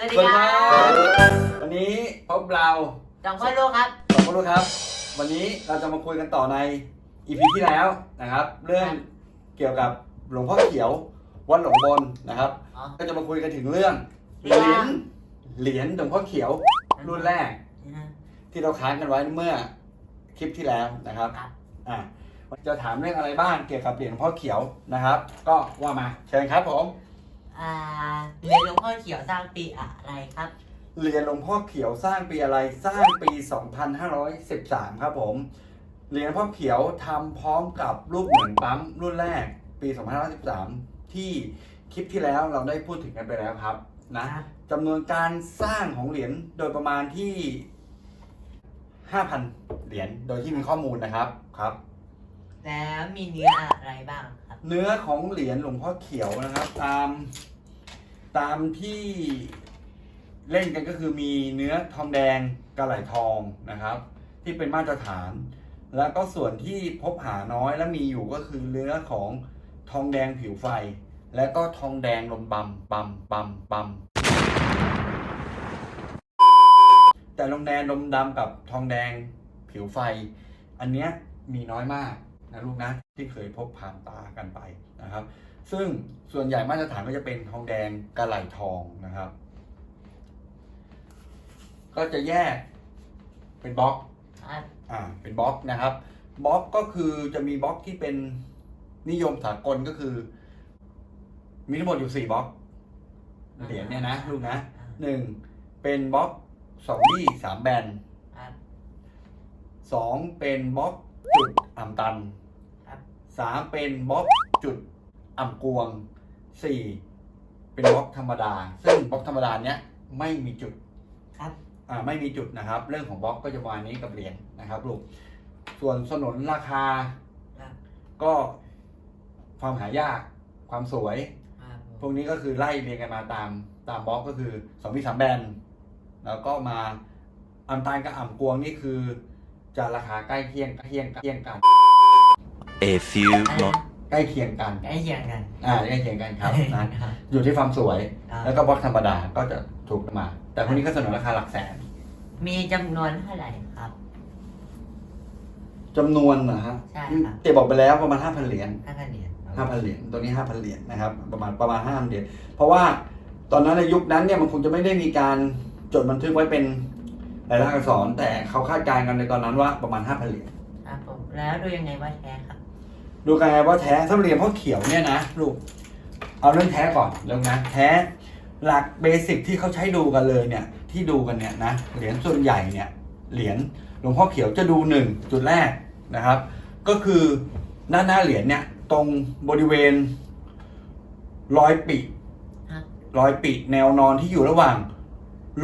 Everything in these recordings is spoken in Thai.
สวัสดีครับวันนี้พบเราสองพ่อลูกครับสองคนรู้ครับ วันนี้เราจะมาคุยกันต่อในอีพีที่แล้วนะครับ เรื่องเกี่ยวกับหลวงพ่อเขียววัดหลวงบนนะครับ อ๋อ ก็จะมาคุยกันถึงเรื่องเหเรื่รีอยงญเหรียญหลวงพ่อเขียวรุ่นแรกที่เราค้างกันไว้เมื่อคลิปที่แล้วนะครับครับอ่าจะถามเรื่องอะไรบ้างเกี่ยวกับเหรียญหลวงพ่อเขียวนะครับ ก็ว่ามาเชิญครับผม อ่าเรียนหลวงพ่อเขียวสร้างปีอะไรครับเหรียญหลวงพ่อเขียวสร้างปีอะไรสร้างปี 2513 ครับผมเหรียญหลวงพ่อเขียวทำพร้อมกับรูปเหมือนปั๊มรุ่นแรกปี 2513 ที่คลิปที่แล้วเราได้พูดถึงกันไปแล้วครับนะครับจำนวนการสร้างของเหรียญโดยประมาณที่ 5,000 เหรียญโดยที่มีข้อมูลนะครับครับ แล้วมีเนื้ออะไรบ้างครับ เนื้อของเหรียญหลวงพ่อเขียวนะครับ ตามตามที่เล่นกันก็คือมีเนื้อทองแดงกระไหลทองนะครับ ที่เป็นมาตรฐาน แล้วก็ส่วนที่พบหาน้อยและมีอยู่ก็คือเนื้อของทองแดงผิวไฟ และก็ทองแดงลมบำบำบำบำแต่ทองแดงลมดำกับทองแดงผิวไฟ อันเนี้ยมีน้อยมาก นะลูกนะที่เคยพบผ่านตากันไปนะครับ ซึ่งส่วนใหญ่มาตรฐานก็จะเป็นทองแดงกระไหลทองนะครับ ก็จะแยกเป็นบล็อกครับอ่าเป็นบล็อกนะครับบล็อกก็คือจะมีบล็อกที่เป็นนิยมสากลก็คือ มีทั้งหมดอยู่สี่บล็อกเหรียญเนี่ยนะลูกนะหนึ่งเป็นบล็อกสองบี้สามแบนครับสองเป็นบล็อก จุดอ่ำตันครับสามเป็นบล็อกจุดอ่ำกวงสี่เป็นบล็อกธรรมดา ซึ่งบล็อกธรรมดาเนี้ยไม่มีจุดครับอ่าไม่มีจุดนะครับ เรื่องของบล็อกก็จะประมาณนี้กับเหรียญนะครับลูกส่วนสนนราคาครับก็ความหายาก ความสวยครับพวกนี้ก็คือไล่เรียงกันมาตามตามบล็อกก็คือสองมีสามแบนแล้วก็มาอัมตานกับอ่ำกวงนี่คือ จะราคาใกล้เคียงใกล้เคียงใกล้เคียงกัน A few อะไร mo- นะใกล้เคียงกัน ใกล้เคียงกันอ่าใกล้เคียงกันครับนะครับอยู่ที่ความสวยครับแล้วก็บล็อกธรรมดาก็จะถูกมา แต่พวกนี้ก็เสนอราคาหลักแสน มีจำนวนเท่าไหร่ครับ จำนวนนะฮะใช่ครับเจ๊บอกไปแล้วประมาณห้าพันเหรียญห้าพันเหรียญห้าพันเหรียญตัวนี้ห้าพันเหรียญนะครับ ประมาณประมาณห้าพันเหรียญเพราะว่าตอนนั้นในยุคนั้นเนี่ยมันคงจะไม่ได้มีการจดบันทึกไว้เป็น รายลักษณ์อักษรแต่เขาคาดการณ์กันในตอนนั้นว่าประมาณห้าพันเหรียญครับผมแล้วดูยังไงว่าแท้ครับ ดูกันไงว่าแท้ถ้าเหรียญพ่อเขียวเนี่ยนะลูกเอาเรื่องแท้ก่อนเรื่องนะแท้หลักเบสิกที่เขาใช้ดูกันเลยเนี่ยที่ดูกันเนี่ยนะเหรียญส่วนใหญ่เนี่ยเหรียญหลวงพ่อเขียวจะดูหนึ่งจุดแรกนะครับ ก็คือด้านหน้าเหรียญเนี่ยตรงบริเวณรอยปีครับรอยปีแนวนอนที่อยู่ระหว่าง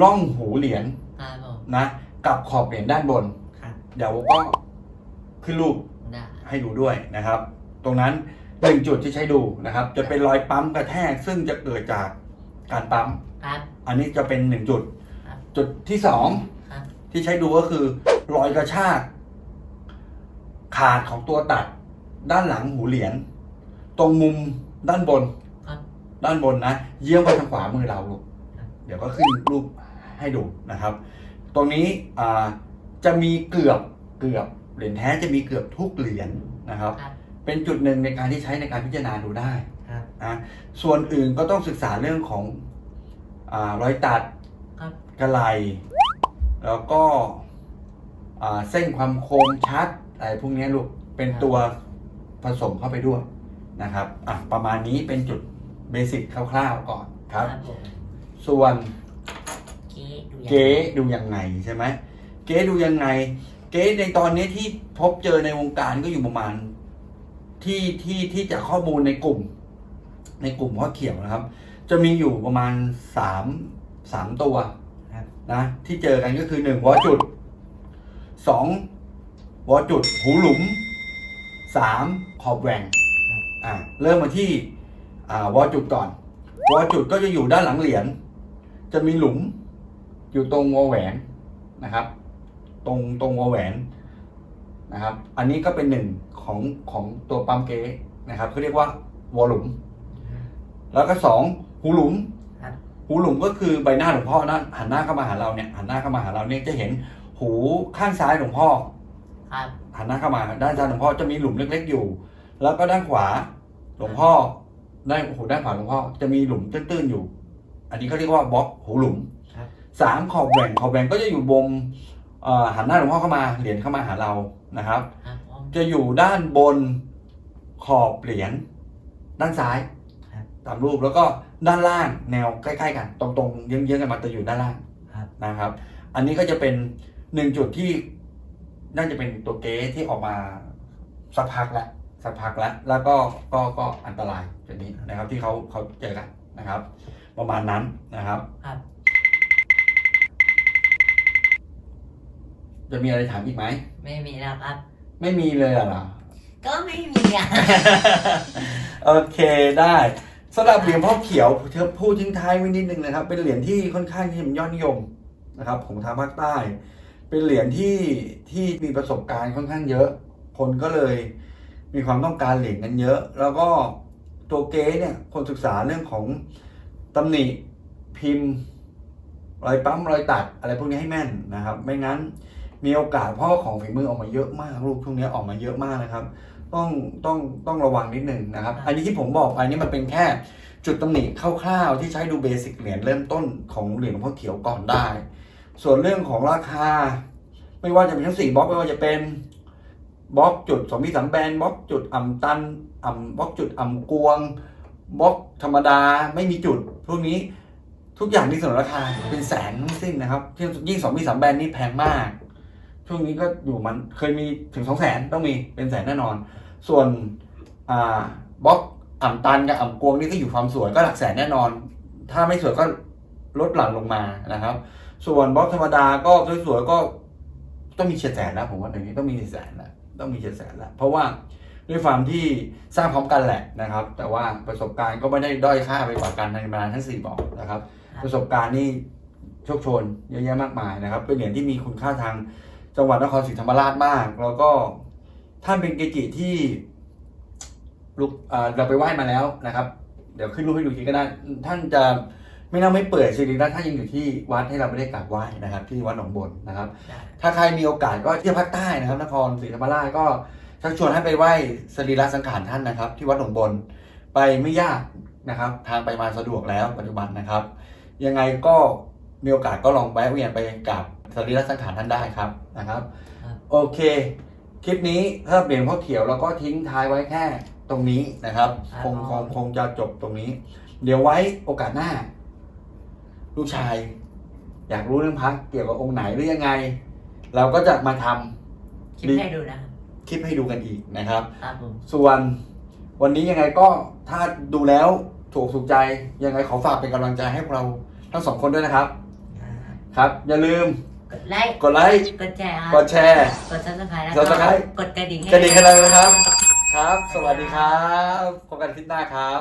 ร่องหูเหรียญครับผม นะ กับขอบเหรียญด้านบน ครับเดี๋ยวก็ขึ้นรูปได้ให้ดูด้วยนะครับ ตรงนั้นหนึ่งจุดที่ใช้ดูนะครับ จะเป็นรอยปั๊มกระแทกซึ่งจะเกิดจากการปั๊ม ครับ อันนี้จะเป็นหนึ่งจุด ครับ จุดที่สองครับ ที่ใช้ดูก็คือ รอยกระชาก ขาดของตัวตัด ด้านหลังหูเหรียญตรงมุมด้านบนครับ ด้านบนนะ เยี่ยงไปทางขวามือเราลูกครับเดี๋ยวก็ขึ้นรูปให้ดูนะครับ ตรงนี้อ่าจะมีเกือบเกือบเหรียญแท้จะมีเกือบทุกเหรียญนะครับครับเป็นจุดหนึ่งในการที่ใช้ในการพิจารณาดูได้ครับนะส่วนอื่นก็ต้องศึกษาเรื่องของอารอยตัดครับกระไหลแล้วก็อ่าเส้นความคมชัดอะไรพวกนี้ลูกเป็นตัวผสมเข้าไปด้วยนะครับ อะ ประมาณนี้เป็นจุดเบสิกคร่าวๆก่อนครับผมส่วน เก๊ดูยังไงเก๊ดูยังไงใช่ไหมเก๊ดูยังไง เก๊ในตอนนี้ที่พบเจอในวงการก็อยู่ประมาณ ที่ที่ที่จากข้อมูลในกลุ่ม ในกลุ่มพ่อเขียวนะครับ จะมีอยู่ประมาณสามสามตัวครับนะที่เจอกันก็คือหนึ่งวอจุดสองวอจุดหูหลุมสามขอบแหว่งอ่าเริ่มมาที่อ่าวอจุดก่อนวอจุดก็จะอยู่ด้านหลังเหรียญจะมีหลุม อยู่ตรงวอแหวนนะครับ ตรงตรงวอแหวนนะครับ อันนี้ก็เป็นหนึ่งของของตัวปั๊มเก๊นะครับเขาเรียกว่าวอหลุม แล้วก็สองหูหลุมครับหูหลุมก็คือใบหน้าหลวงพ่อนั่นหันหน้าเข้ามาหาเราเนี่ยหันหน้าเข้ามาหาเราเนี่ยจะเห็นหูข้างซ้ายหลวงพ่อครับหันหน้าเข้ามา ด้านซ้ายหลวงพ่อจะมีหลุมเล็ก ๆ อยู่ แล้วก็ด้านขวาหลวงพ่อด้านหูด้านขวาหลวงพ่อจะมีหลุมตื้นๆอยู่ อันนี้เขาเรียกว่าบล็อกหูหลุมครับ สามขอบแหว่งขอบแหว่งก็จะอยู่บนเอ่อหันหน้าหลวงพ่อเข้ามาเหรียญเข้ามาหาเรานะครับครับผมจะอยู่ด้านบนขอบเหรียญด้านซ้ายครับตามรูปแล้วก็ด้านล่างแนวใกล้ๆกัน ตรงๆเยื้องๆกันมาจะอยู่ด้านล่างครับนะครับ อันนี้ก็จะเป็นหนึ่งจุดที่น่าจะเป็นตัวเก๊ที่ออกมาสักพักแล้วสักพักแล้วแล้วก็ก็ก็อันตรายจุดนี้นะครับ ที่เขาเขาเจอกันนะครับ ประมาณนั้นนะครับ จะมีอะไรถามอีกไหม ไม่มีแล้วครับ ไม่มีเลยเหรอ ก็ไม่มีอะ โอเคได้สำหรับเหรียญพ่อเขียวเธอพูดทิ้งท้ายไว้นิดนึงนะครับ เป็นเหรียญที่ค่อนข้างที่ยอดนิยมนะครับของทางภาคใต้ เป็นเหรียญที่ที่มีประสบการณ์ค่อนข้างเยอะ คนก็เลยมีความต้องการเหรียญกันเยอะ แล้วก็ตัวเก๊เนี่ยคนศึกษาเรื่องของตำหนิพิมพ์ รอยปั๊มรอยตัดอะไรพวกนี้ให้แม่นนะครับ ไม่งั้น มีโอกาสเพราะว่าของฝีมือออกมาเยอะมากรูปพวกนี้ออกมาเยอะมากนะครับ ต้องต้องต้องระวังนิดหนึ่งนะครับ อันนี้ที่ผมบอกไปนี่มันเป็นแค่จุดตำหนิคร่าวๆที่ใช้ดูเบสิกเหรียญเริ่มต้นของเหรียญหลวงพ่อเขียวก่อนได้ ส่วนเรื่องของราคา ไม่ว่าจะเป็นทั้งสี่บล็อกไม่ว่าจะเป็นบล็อกจุดสองพิสามแบนบล็อกจุดอ่ำตันอ่ำบล็อกจุดอ่ำกวงบล็อกธรรมดาไม่มีจุดพวกนี้ทุกอย่างที่เสนอราคาเป็นแสนทั้งสิ้นนะครับยิ่งสองพิสามแบนนี่แพงมาก ช่วงนี้ก็อยู่มันเคยมีถึงสองแสนต้องมีเป็นแสนแน่นอน ส่วนอ่าบล็อกอ่ำตันกับอ่ำกวงนี่ก็อยู่ความสวยก็หลักแสนแน่นอน ถ้าไม่สวยก็ลดหลั่นลงมานะครับ ส่วนบล็อกธรรมดาก็สวยๆก็ต้องมีเฉียดแสนแล้วผมว่าตรงนี้ต้องมีเฉียดแสนแล้วต้องมีเฉียดแสนแล้วเพราะว่าด้วยความที่สร้างพร้อมกันแหละนะครับ แต่ว่าประสบการณ์ก็ไม่ได้ด้อยค่าไปกว่ากันในบรรดาทั้งสี่บล็อกนะครับครับ ประสบการณ์นี่โชคโชนเยอะแยะมากมายนะครับ เป็นเหรียญที่มีคุณค่าทาง จังหวัดนครศรีธรรมราชมาก แล้วก็ท่านเป็นเกจิที่ลูกอ่าเราไปไหว้มาแล้วนะครับ เดี๋ยวขึ้นรูปให้ดูทีก็ได้ ท่านจะไม่น่าไม่เปื่อยสิริราชท่านยังอยู่ที่วัดให้เราไม่ได้กราบไหว้นะครับ ที่วัดหนองบนนะครับได้ถ้าใครมีโอกาสก็เที่ยวภาคใต้นะครับ นครศรีธรรมราชก็ชักชวนให้ไปไหว้สรีระสังขารท่านนะครับ ที่วัดหนองบนไปไม่ยากนะครับ ทางไปมาสะดวกแล้วปัจจุบันนะครับ ยังไงก็มีโอกาสก็ลองแวะเวียนไปกับ สรีระสังขารท่านได้ครับนะครับครับ โอเค คลิปนี้ถ้าเปลี่ยนพ่อเขียวเราก็ทิ้งท้ายไว้แค่ตรงนี้นะครับ คงคงคงจะจบตรงนี้ เดี๋ยวไว้โอกาสหน้า ลูกชาย อยากรู้เรื่องพักเกี่ยวกับองค์ไหนหรือยังไง เราก็จะมาทำคลิปให้ดูนะครับคลิปให้ดูกันอีกนะครับครับผมส่วนวันนี้ยังไงก็ถ้าดูแล้วถูกสุขใจยังไงขอฝากเป็นกำลังใจให้พวกเราทั้งสองคนด้วยนะครับ ครับ อย่าลืมก ดไลค์ กดไลค์ กดแชร์ครับกดแชร์ กดซับสไครต์แล้ว Subscribe กดกระดิ่งให้กระดิ่งให้เรานะครับด้วยครับ สวัสดีครับพบกันคลิปหน้าครับ